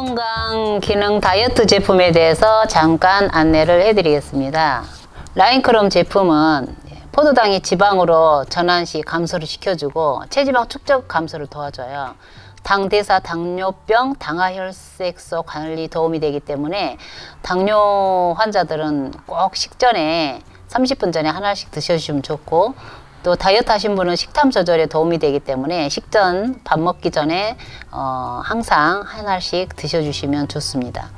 건강 기능 다이어트 제품에 대해서 잠깐 안내를 해드리겠습니다. 라인크롬 제품은 포도당이 지방으로 전환 시 감소를 시켜주고 체지방 축적 감소를 도와줘요. 당 대사, 당뇨병, 당화혈색소 관리 도움이 되기 때문에 당뇨 환자들은 꼭 식전에 30분 전에 하나씩 드셔주시면 좋고 또 다이어트 하신 분은 식탐 조절에 도움이 되기 때문에 식전 밥 먹기 전에 어, 항상 하나씩 드셔주시면 좋습니다.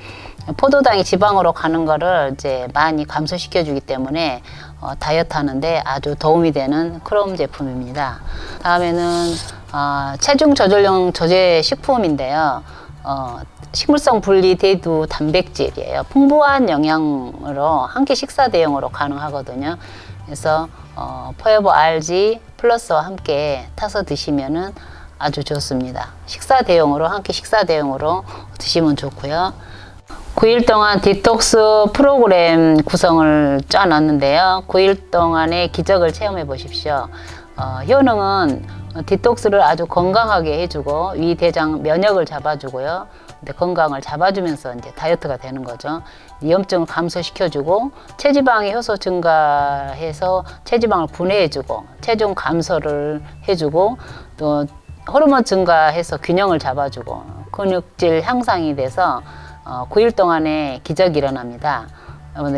포도당이 지방으로 가는 거를 이제 많이 감소시켜 주기 때문에 어, 다이어트 하는데 아주 도움이 되는 크롬 제품입니다. 다음에는 어, 체중 조절용 조제 식품인데요. 어, 식물성 분리 대두 단백질이에요. 풍부한 영양으로 한 끼 식사 대용으로 가능하거든요. 그래서 어, 포에버 RG 플러스와 함께 타서 드시면은 아주 좋습니다. 식사 대용으로 한 끼 식사 대용으로 드시면 좋고요. 9일 동안 디톡스 프로그램 구성을 짜놨는데요. 9일 동안의 기적을 체험해 보십시오. 어, 효능은 디톡스를 아주 건강하게 해주고 위 대장 면역을 잡아주고요. 근데 건강을 잡아주면서 이제 다이어트가 되는 거죠. 위험증을 감소시켜주고 체지방의 효소 증가해서 체지방을 분해해주고 체중 감소를 해주고 또 호르몬 증가해서 균형을 잡아주고 근육질 향상이 돼서 어, 9일 동안에 기적이 일어납니다.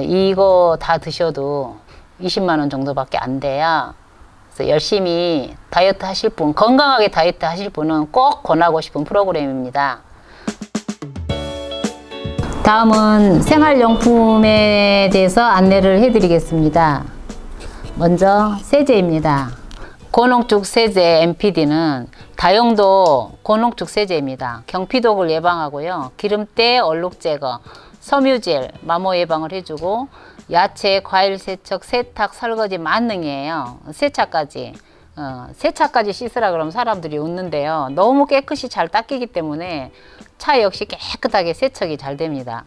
이거 다 드셔도 20만 원 정도밖에 안. 그래서 열심히 다이어트 하실 분, 건강하게 다이어트 하실 분은 꼭 권하고 싶은 프로그램입니다. 다음은 생활용품에 대해서 안내를 해드리겠습니다. 먼저 세제입니다. 고농축 세제 MPD는 다용도 고농축 세제입니다. 경피독을 예방하고요. 기름때, 얼룩 제거, 섬유질, 마모 예방을 해주고 야채, 과일 세척, 세탁, 설거지 만능이에요. 세차까지. 어, 세차까지 씻으라 그러면 사람들이 웃는데요. 너무 깨끗이 잘 닦이기 때문에 차 역시 깨끗하게 세척이 잘 됩니다.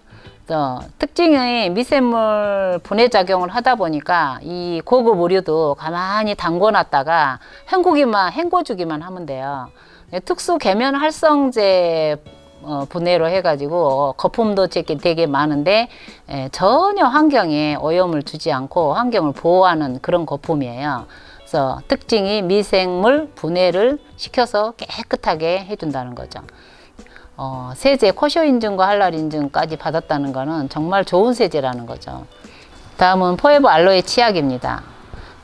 또 특징이 미세물 분해 작용을 하다 보니까 이 고급 의류도 가만히 담궈놨다가 헹구기만 헹궈주기만 하면 돼요. 특수 계면 활성제 어, 분해로 해가지고 거품도 되게, 되게 많은데 에, 전혀 환경에 오염을 주지 않고 환경을 보호하는 그런 거품이에요. 그래서 특징이 미생물 분해를 시켜서 깨끗하게 해준다는 거죠. 어, 세제 코쇼 인증과 할랄 인증까지 받았다는 거는 정말 좋은 세제라는 거죠. 다음은 포에버 알로에 치약입니다.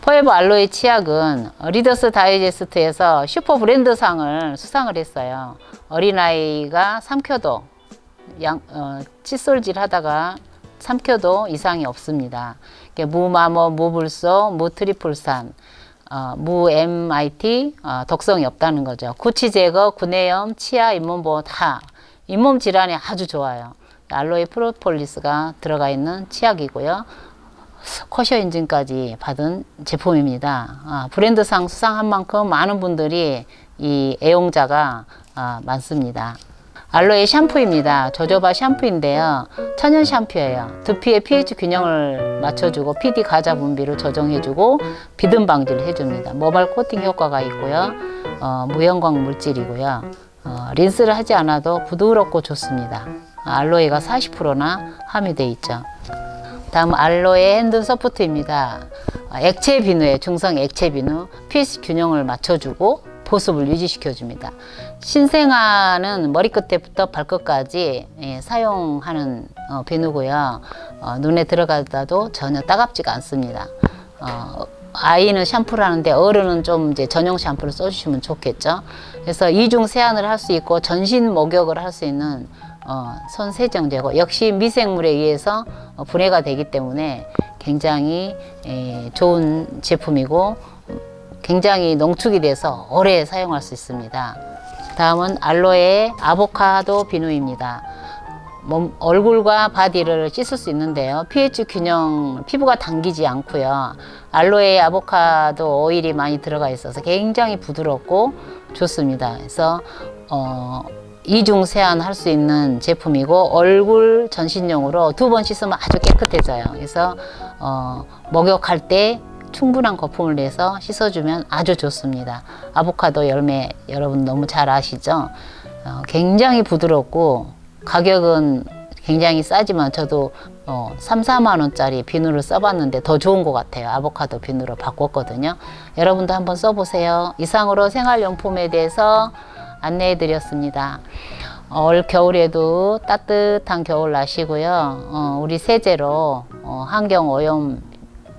포에버 알로에 치약은 리더스 다이제스트에서 슈퍼 브랜드상을 수상을 했어요. 어린아이가 삼켜도 양, 어, 칫솔질 하다가 삼켜도 이상이 없습니다. 무마모, 무불소, 무트리플산, 어, 무 MIT 어, 독성이 없다는 거죠. 구취 제거, 구내염, 치아, 잇몸 보호 다 잇몸 질환에 아주 좋아요. 알로에 프로폴리스가 들어가 있는 치약이고요. 코셔 인증까지 받은 제품입니다. 아, 브랜드상 수상한 만큼 많은 분들이 이 애용자가 아, 많습니다. 알로에 샴푸입니다. 조조바 샴푸인데요. 천연 샴푸예요. 두피의 pH 균형을 맞춰주고 PD 가자 분비를 조정해주고 비듬 방지를 해줍니다. 모발 코팅 효과가 있고요. 어, 무형광 물질이고요. 어, 린스를 하지 않아도 부드럽고 좋습니다. 알로에가 40%나 함유돼 있죠. 다음 알로에 핸드 소프트입니다. 어, 액체 비누에 중성 액체 비누 pH 균형을 맞춰주고 보습을 유지시켜줍니다. 신생아는 머리끝부터 발끝까지 예, 사용하는 어, 비누고요. 어, 눈에 들어가다도 전혀 따갑지가 않습니다. 어, 아이는 샴푸를 하는데 어른은 좀 이제 전용 샴푸를 써주시면 좋겠죠. 그래서 이중 세안을 할 수 있고 전신 목욕을 할 수 있는 어, 손 세정제고 역시 미생물에 의해서 어, 분해가 되기 때문에 굉장히 에, 좋은 제품이고 굉장히 농축이 돼서 오래 사용할 수 있습니다. 다음은 알로에 아보카도 비누입니다. 몸, 얼굴과 바디를 씻을 수 있는데요. pH 균형, 피부가 당기지 않고요. 알로에 아보카도 오일이 많이 들어가 있어서 굉장히 부드럽고 좋습니다. 그래서, 어, 이중 세안할 수 있는 제품이고 얼굴 전신용으로 두 번 씻으면 아주 깨끗해져요. 그래서 어, 목욕할 때 충분한 거품을 내서 씻어주면 아주 좋습니다. 아보카도 열매 여러분 너무 잘 아시죠? 어, 굉장히 부드럽고 가격은 굉장히 싸지만 저도 어, 3, 4만 원짜리 비누를 써봤는데 더 좋은 것 같아요. 아보카도 비누로 바꿨거든요. 여러분도 한번 써보세요. 이상으로 생활용품에 대해서 안내해 드렸습니다. 올 겨울에도 따뜻한 겨울 나시고요. 어, 우리 세제로 어, 환경 오염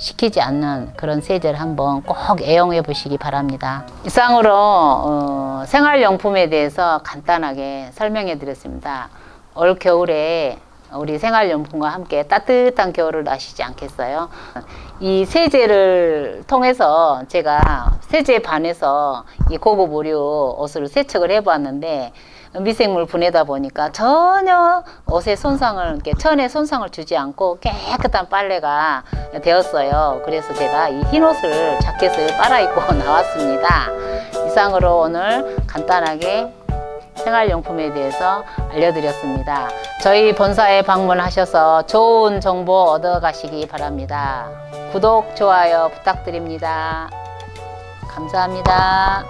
시키지 않는 그런 세제를 한번 꼭 애용해 보시기 바랍니다. 이상으로 어, 생활용품에 대해서 간단하게 설명해 드렸습니다. 올 겨울에 우리 생활용품과 함께 따뜻한 겨울을 나시지 않겠어요? 이 세제를 통해서 제가 세제에 반해서 이 고급 의류 옷을 세척을 해보았는데 미생물 분해다 보니까 전혀 옷에 손상을, 이렇게 천에 손상을 주지 않고 깨끗한 빨래가 되었어요. 그래서 제가 이 흰 옷을 자켓을 빨아 입고 나왔습니다. 이상으로 오늘 간단하게 생활용품에 대해서 알려드렸습니다. 저희 본사에 방문하셔서 좋은 정보 얻어가시기 바랍니다. 구독, 좋아요 부탁드립니다. 감사합니다.